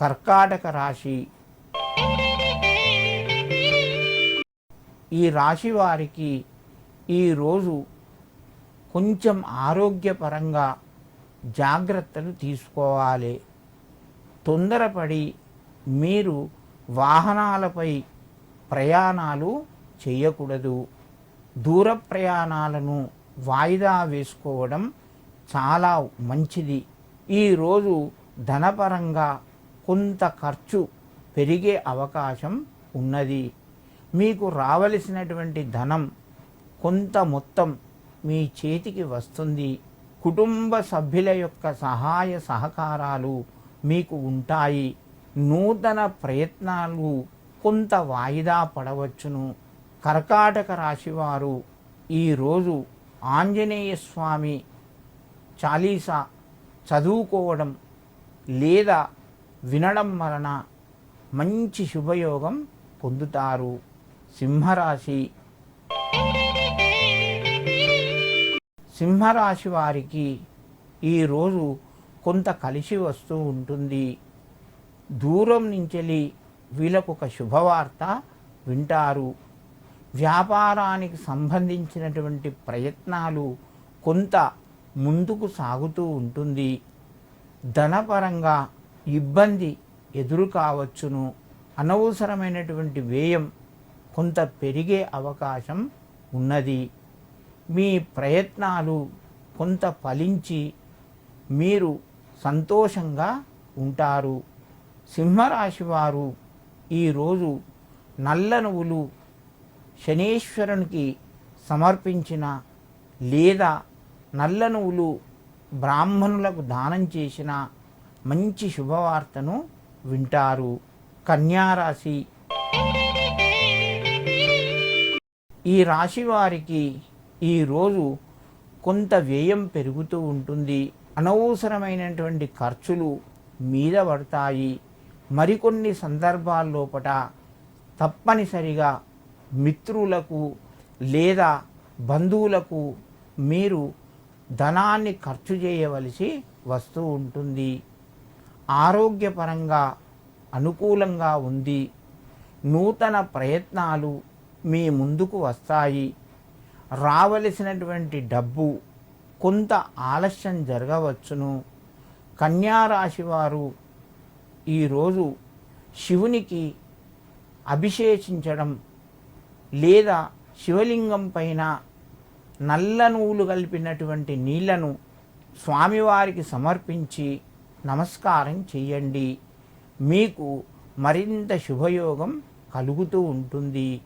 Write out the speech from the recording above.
కర్కాటక రాశి. ఈ రాశి వారికి ఈరోజు కొంచెం ఆరోగ్యపరంగా జాగ్రత్తలు తీసుకోవాలి. తొందరపడి మీరు వాహనాలపై ప్రయాణాలు చేయకూడదు. దూర ప్రయాణాలను వాయిదా వేసుకోవడం చాలా మంచిది. ఈరోజు ధనపరంగా కొంత ఖర్చు పెరిగే అవకాశం ఉన్నది. మీకు రావలసినటువంటి ధనం కొంత మొత్తం మీ చేతికి వస్తుంది. కుటుంబ సభ్యుల యొక్క సహాయ సహకారాలు మీకు ఉంటాయి. నూతన ప్రయత్నాలు కొంత వాయిదా పడవచ్చును. కర్కాటక రాశివారు ఈరోజు ఆంజనేయ స్వామి చాలీసా చదువుకోవడం లేదా వినడం వలన మంచి శుభయోగం పొందుతారు. సింహరాశి సింహరాశి వారికి ఈరోజు కొంత కలిసి వస్తూ ఉంటుంది. దూరం నుంచెలి వీళ్ళకు ఒక శుభవార్త వింటారు. వ్యాపారానికి సంబంధించినటువంటి ప్రయత్నాలు కొంత ముందుకు సాగుతూ ఉంటుంది. ధనపరంగా ఇబ్బంది ఎదురు కావచ్చును అనవసరమైనటువంటి వ్యయం కొంత పెరిగే అవకాశం ఉన్నది. మీ ప్రయత్నాలు కొంత ఫలించి మీరు సంతోషంగా ఉంటారు. సింహరాశి వారు ఈరోజు నల్ల నువ్వులు శనీశ్వరునికి సమర్పించిన లేదా నల్ల నువ్వులు బ్రాహ్మణులకు దానం చేసిన మంచి శుభవార్తను వింటారు. కన్యారాశి. ఈ రాశి వారికి ఈరోజు కొంత వ్యయం పెరుగుతూ ఉంటుంది. అనవసరమైనటువంటి ఖర్చులు మీద పడతాయి. మరికొన్ని సందర్భాల్లోపట తప్పనిసరిగా మిత్రులకు లేదా బంధువులకు మీరు ధనాన్ని ఖర్చు చేయవలసి వస్తూ ఉంటుంది. ఆరోగ్యపరంగా అనుకూలంగా ఉంది. నూతన ప్రయత్నాలు మీ ముందుకు వస్తాయి. రావలసినటువంటి డబ్బు కొంత ఆలస్యం జరగవచ్చును. కన్యారాశి వారు ఈరోజు శివునికి అభిషేచించడం లేదా శివలింగం పైన నల్ల నూలు కలిపినటువంటి నీళ్ళను స్వామివారికి సమర్పించి నమస్కారం చేయండి మీకు మరింత శుభయోగం కలుగుతూ ఉంటుంది.